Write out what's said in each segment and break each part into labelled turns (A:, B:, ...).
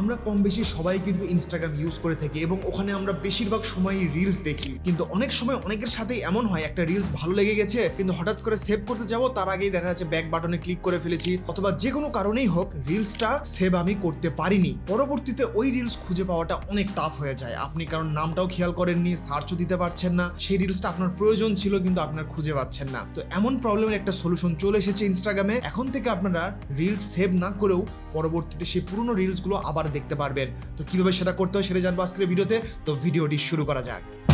A: আমরা কম বেশি সবাই কিন্তু ইনস্টাগ্রাম ইউজ করে থাকি এবং ওখানে আমরা বেশিরভাগ সময়ই রিলস দেখি। কিন্তু অনেক সময় অনেকের সাথে এমন হয়, একটা রিলস ভালো লেগে গেছে, কিন্তু হঠাৎ করে সেভ করতে যাব, তার আগেই দেখা যাচ্ছে ব্যাক বাটনে ক্লিক করে ফেলেছি। অথবা যে কোনো কারণেই হোক রিলসটা সেভ আমি করতে পারিনি। পরবর্তীতে ওই রিলস খুঁজে পাওয়াটা অনেক টাফ হয়ে যায়। আপনি কারণ নামটাও খেয়াল করেননি সার্চও দিতে পারছেন না। সেই রিলসটা আপনার প্রয়োজন ছিল, কিন্তু আপনার খুঁজে পাচ্ছেন না। তো এমন প্রবলেমের একটা সলিউশন চলে এসেছে ইনস্টাগ্রামে এখন থেকে আপনারা রিলস সেভ না করেও পরবর্তীতে সেই পুরনো রিলসগুলো আবার দেখতে পারবেন। তো কীভাবে সেটা করতে হয় সেটা জানব আজকের ভিডিওতে। তো ভিডিওটি শুরু করা যাক।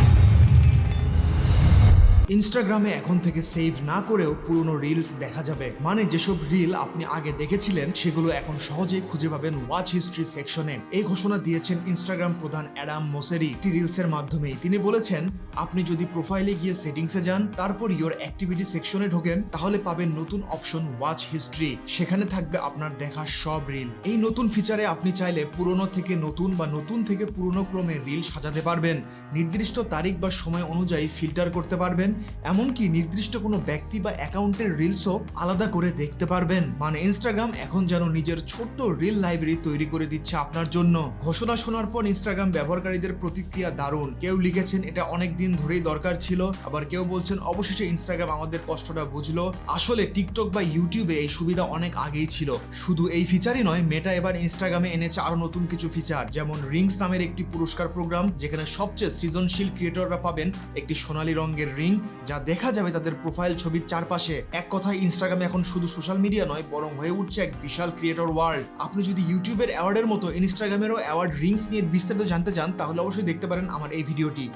A: ইনস্টাগ্রামে এখন থেকে সেভ না করেও পুরনো রিলস দেখা যাবে। মানে যেসব রিল আপনি আগে দেখেছিলেন, সেগুলো এখন সহজেই খুঁজে পাবেন ওয়াচ হিস্ট্রি সেকশনে এই ঘোষণা দিয়েছেন ইনস্টাগ্রাম প্রধান অ্যাডাম মোসেরি। একটি রিলসের মাধ্যমেই তিনি বলেছেন, আপনি যদি প্রোফাইলে গিয়ে সেটিংসে যান, তারপর ইওর অ্যাক্টিভিটি সেকশনে ঢোকেন, তাহলে পাবেন নতুন অপশন ওয়াচ হিস্ট্রি সেখানে থাকবে আপনার দেখা সব রিল এই নতুন ফিচারে আপনি চাইলে পুরনো থেকে নতুন বা নতুন থেকে পুরনো ক্রমে রিল সাজাতে পারবেন। নির্দিষ্ট তারিখ বা সময় অনুযায়ী ফিল্টার করতে পারবেন। এমনকি নির্দিষ্ট কোনো ব্যক্তি বা অ্যাকাউন্টের রিলসও আলাদা করে দেখতে পারবেন। মানে ইনস্টাগ্রাম এখন যেন নিজের ছোট্ট রিল লাইব্রেরি তৈরি করে দিচ্ছে আপনার জন্য। ঘোষণা শোনার পর ইনস্টাগ্রাম ব্যবহারকারীদের প্রতিক্রিয়া দারুণ। কেউ লিখেছেন, এটা অনেক দিন ধরেই দরকার ছিল। আবার কেউ বলছেন, অবশেষে ইনস্টাগ্রাম আমাদের কষ্টটা বুঝলো। আসলে টিকটক বা ইউটিউবে এই সুবিধা অনেক আগেই ছিল। শুধু এই ফিচারই নয় মেটা এবার ইনস্টাগ্রামে এনেছে আরও নতুন কিছু ফিচার যেমন রিংস নামের একটি পুরস্কার প্রোগ্রাম যেখানে সবচেয়ে সৃজনশীল ক্রিয়েটররা পাবেন একটি সোনালী রঙের রিং যা দেখা যাবে তাদের প্রোফাইল ছবির চারপাশে। এক কথায় ইনস্টাগ্রামে এখন শুধু সোশ্যাল মিডিয়া নয়, বরং হয়ে উঠছে এক বিশাল ক্রিয়েটর ওয়ার্ল্ড আপনি যদি ইউটিউবের অ্যাওয়ার্ডের মতো ইনস্টাগ্রামেরও অ্যাওয়ার্ড রিংস নিয়ে বিস্তারিত জানতে চান, তাহলে অবশ্যই দেখতে পারেন আমার এই ভিডিওটি।